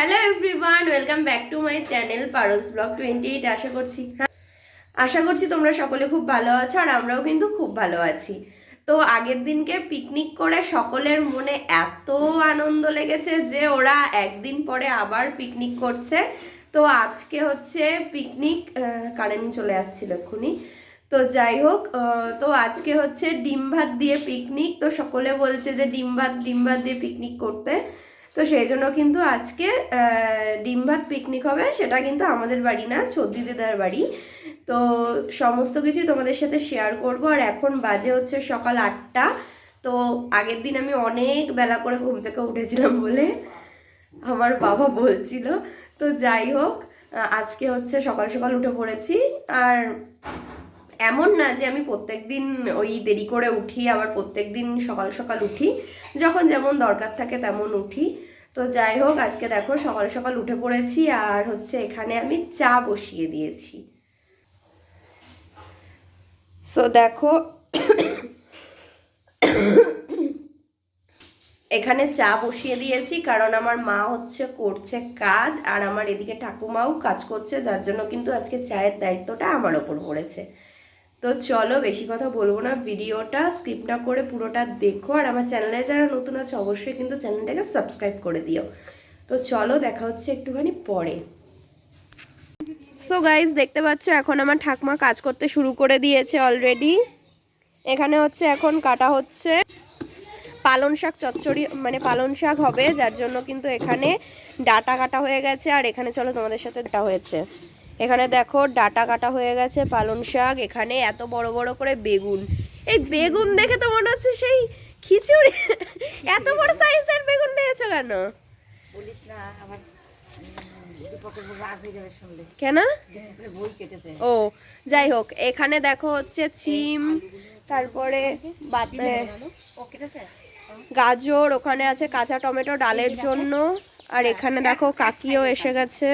Hello everyone welcome back to my channel Paras vlog twenty eight আশা করছি। আশা করছি তোমরা সকলে খুব ভালো আছো আর আমরাও কিন্তু খুব ভালো আছি। তো আগের দিনকে পিকনিক করে সকলের মনে এত আনন্দ লেগেছে যে ওরা একদিন পরে আবার পিকনিক করছে। তো আজকে হচ্ছে পিকনিক কারেন্ট চলে যাচ্ছিল এক্ষুনি? তো যাই হোক তো আজকে হচ্ছে ডিম ভাত দিয়ে পিকনিক তো সকলে বলছে যে ডিম ভাত ডিম ভাত দিয়ে পিকনিক করতে। তো সেই জন্য কিন্তু আজকে ডিম ভাত পিকনিক হবে, সেটা কিন্তু আমাদের বাড়ি না চদ্দি দিদার বাড়ি। তো সমস্ত কিছুই তোমাদের সাথে শেয়ার করব। আর এখন বাজে হচ্ছে সকাল আটটা। তো আগের দিন আমি অনেক বেলা করে ঘুম থেকে উঠেছিলাম বলে আমার বাবা বলছিল। তো যাই হোক আজকে হচ্ছে সকাল সকাল উঠে পড়েছি। আর এমন না যে আমি প্রত্যেক দিন ওই দেরি করে উঠি, আবার প্রত্যেক দিন সকাল সকাল উঠি। যখন যেমন দরকার থাকে তেমন উঠি। তো যাই হোক, আজকে দেখো সকাল সকাল উঠে পড়েছি আর হচ্ছে এখানে আমি চা বসিয়ে দিয়েছি। সো দেখো, এখানে চা বসিয়ে দিয়েছি কারণ আমার মা হচ্ছে করছে কাজ আর আমার এদিকে ঠাকুমাও কাজ করছে, যার জন্য কিন্তু আজকে চায়ের দায়িত্বটা আমার ওপর পড়েছে। তো চলো বেশি কথা বলব না, ভিডিওটা স্কিপ না করে পুরোটা দেখো, আর আমার চ্যানেলে যারা নতুন আছে অবশ্যই কিন্তু চ্যানেলটাকে সাবস্ক্রাইব করে দিও। তো চলো দেখা হচ্ছে একটুখানি পরে। সো গাইজ দেখতে পাচ্ছ এখন আমার ঠাকমা কাজ করতে শুরু করে দিয়েছে অলরেডি এখানে হচ্ছে এখন কাটা হচ্ছে পালন শাক চচ্চড়ি মানে পালন শাক হবে, যার জন্য কিন্তু এখানে ডাটা কাটা হয়ে গেছে, আর এখানে চলো তোমাদের সাথে ডাটা হয়েছে। এখানে দেখো ডাটা কাটা হয়ে গেছে পালন শাক এখানে এত বড় বড় করে বেগুন। এই বেগুন দেখে তো মনে হচ্ছে সেই খিচুড়ি। এত বড় সাইজের বেগুন দিয়েছ কেন? হয়ে কেন? ও যাই হোক এখানে দেখো হচ্ছে সিম তারপরে গাজর ওখানে আছে কাঁচা টমেটো ডালের জন্য। আর এখানে দেখো কাকিও এসে গেছে।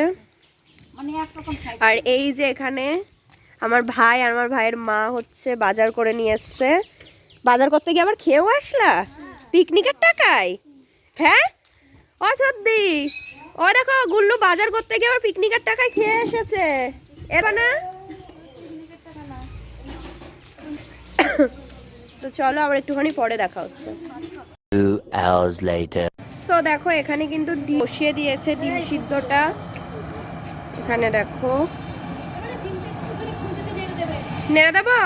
আর এই যে এখানে আমার ভাই আর আমার ভাইয়ের মা হচ্ছে বাজার করে নিয়ে এসছে। বাজার করতে গিয়ে আবার খেয়েও আসলা? পিকনিকের টাকায়? হ্যাঁ? ও সত্যি। ও দেখো গুল্লু বাজার করতে গিয়ে আবার পিকনিকের টাকায় খেয়ে এসেছে। এবার না? তো চলো আবার একটুখানি পরে দেখা হচ্ছে। সো দেখো এখানে কিন্তু বসিয়ে দিয়েছে ডিম সিদ্ধটা। এখানে দেখো। নেড়ে দেবো?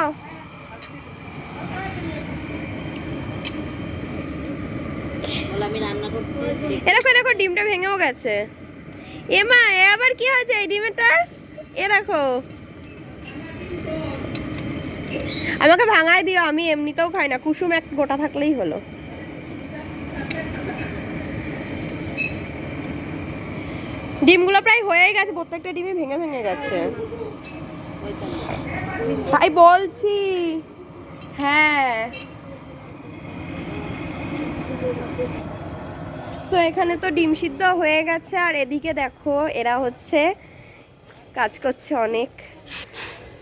বলে আমি রান্না করছি এ দেখো, ডিমটা ভেঙেও গেছে। এ মা, এ আবার কি হয়েছে এই ডিমেরটার? এ দেখো। আমাকে ভাঙায় দিও, আমি এমনিতেও খাই না, কুসুম এক গোটা থাকলেই হলো। ডিমগুলো প্রায় হয়েই গেছে প্রত্যেকটা ডিমই ভেঙে ভেঙে গেছে। তাই বলছি। হ্যাঁ। সো এখানে তো ডিম সিদ্ধ হয়ে গেছে আর এদিকে দেখো এরা হচ্ছে কাজ করছে অনেক।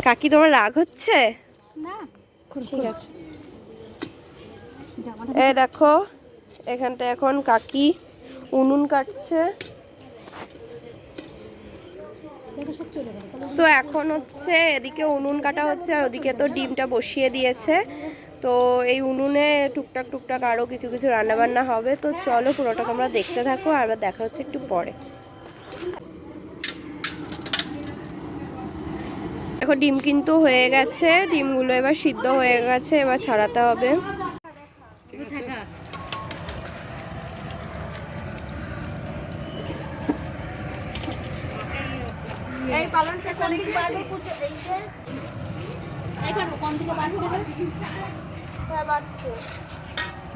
কাকি তোমার রাগ হচ্ছে? না। ঠিক আছে। এ দেখো এখানটা এখন কাকি উনুন কাটছে। সো এখন হচ্ছে এদিকে উনুন কাটা হচ্ছে আর ওদিকে তো ডিমটা বসিয়ে দিয়েছে। তো এই উনুনে টুকটাক টুকটাক আরও কিছু কিছু রান্নাবান্না হবে। তো চলো পুরোটা তোমরা দেখতে থাকো, আর দেখা হচ্ছে একটু পরে। দেখো, ডিম কিন্তু হয়ে গেছে। ডিমগুলো এবার সিদ্ধ হয়ে গেছে, এবার ছাড়াতে হবে। এই পালন শাক এই পারব কোন থেকে বাড়ছে হ্যাঁ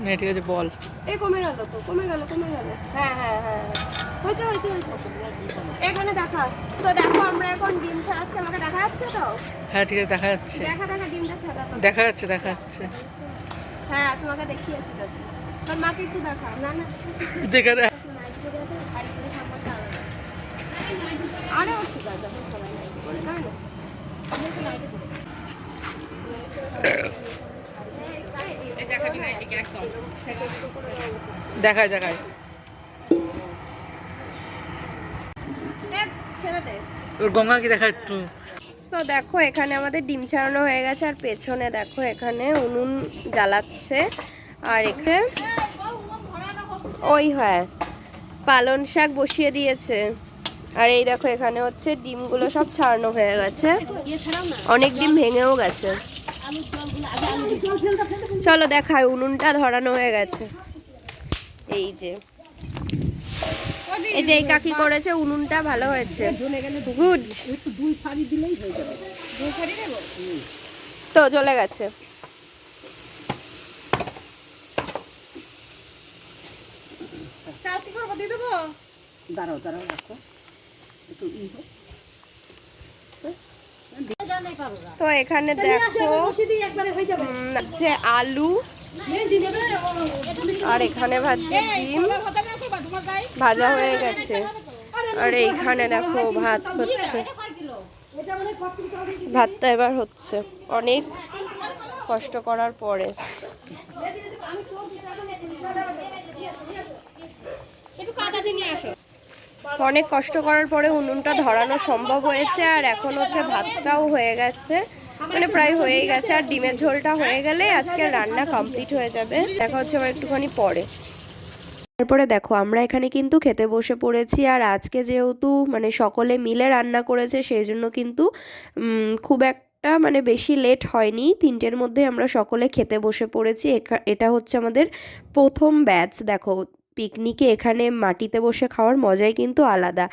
না ঠিক আছে বল। এই কমে গেল তো কমে গেল কমে গেল। হ্যাঁ হ্যাঁ হ্যাঁ। হয়েছে হয়েছে হয়েছে। এখানে দেখা। তো দেখো আমরা এখন ডিম ছাড়াচ্ছি। আমাকে দেখা যাচ্ছে তো? হ্যাঁ ঠিক আছে দেখা যাচ্ছে। দেখা দেখা ডিমটা ছাড়া দেখা যাচ্ছে দেখা যাচ্ছে। হ্যাঁ তোমাকে দেখিয়েছি তো। তোর মাকে একটু দেখা না না। দেখে দে- নাইট করে আছে বাড়ি করে খাবারটা আরে ঠিক আছে সবাই করি। দেখায় দেখায়। ওর গঙ্গাকে দেখা একটু। সো দেখো এখানে আমাদের ডিম ছাড়ানো হয়ে গেছে আর পেছনে দেখো এখানে উনুন জ্বালাচ্ছে আর এখানে ওই হ্যাঁ পালন শাক বসিয়ে দিয়েছে। আর এই দেখো এখানে হচ্ছে ডিমগুলো সব ছাড়ানো হয়ে গেছে। অনেক ডিম ভেঙেও গেছে। চলো দেখায় উনুনটা ধরানো হয়ে গেছে। এই যে। এই যে এই কাকি করেছে উনুনটা ভালো হয়েছে। গুড তো চলে গেছে। দাঁড়াও দাঁড়াও রাখো। একটু ই হোক তো এখানে দেখো হচ্ছে আলু আর এখানে ভাজছে ডিম ভাজা হয়ে গেছে আর এইখানে দেখো ভাত হচ্ছে ভাতটা এবার হচ্ছে অনেক কষ্ট করার পরে অনেক কষ্ট করার পরে উনুনটা ধরানো সম্ভব হয়েছে, আর এখন হচ্ছে ভাতটাও হয়ে গেছে। মানে প্রায় হয়েই গেছে, আর ডিমের ঝোলটা হয়ে গেলে আজকে রান্না কমপ্লিট হয়ে যাবে। দেখা হচ্ছে আমার একটুখানি পরে। তারপরে দেখো, আমরা এখানে কিন্তু খেতে বসে পড়েছি, আর আজকে যেহেতু মানে সকলে মিলে রান্না করেছে, সেই জন্য কিন্তু খুব একটা মানে বেশি লেট হয়নি। তিনটের মধ্যে আমরা সকলে খেতে বসে পড়েছি। এটা হচ্ছে আমাদের প্রথম ব্যাচ দেখো। পিকনিকে এখানে মাটিতে বসে খাওয়ার মজাই কিন্তু আলাদা।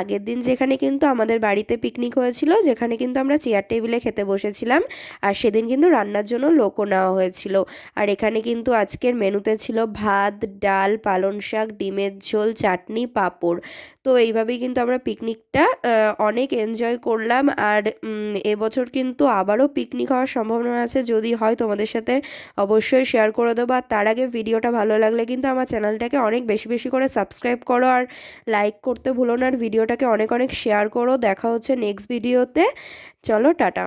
আগের দিন যেখানে কিন্তু আমাদের বাড়িতে পিকনিক হয়েছিল, যেখানে কিন্তু আমরা চেয়ার টেবিলে খেতে বসেছিলাম, আর সেদিন কিন্তু রান্নার জন্য লোকও নেওয়া হয়েছিল। আর এখানে কিন্তু আজকের মেনুতে ছিল ভাত, ডাল, পালং শাক, ডিমের ঝোল, চাটনি, পাঁপড়। তো এইভাবেই কিন্তু আমরা পিকনিকটা অনেক এনজয় করলাম। আর এবছর কিন্তু আবারও পিকনিক হওয়ার সম্ভাবনা আছে। যদি হয় তোমাদের সাথে অবশ্যই শেয়ার করে দেবো। আর তার আগে ভিডিওটা ভালো লাগলে কিন্তু আমার চ্যানেলটাকে অনেক বেশি বেশি করে সাবস্ক্রাইব করো আর লাইক করতে ভুলো না আর ভিডিওটাকে অনেক অনেক শেয়ার করো। দেখা হচ্ছে নেক্সট ভিডিওতে চলো, টাটা।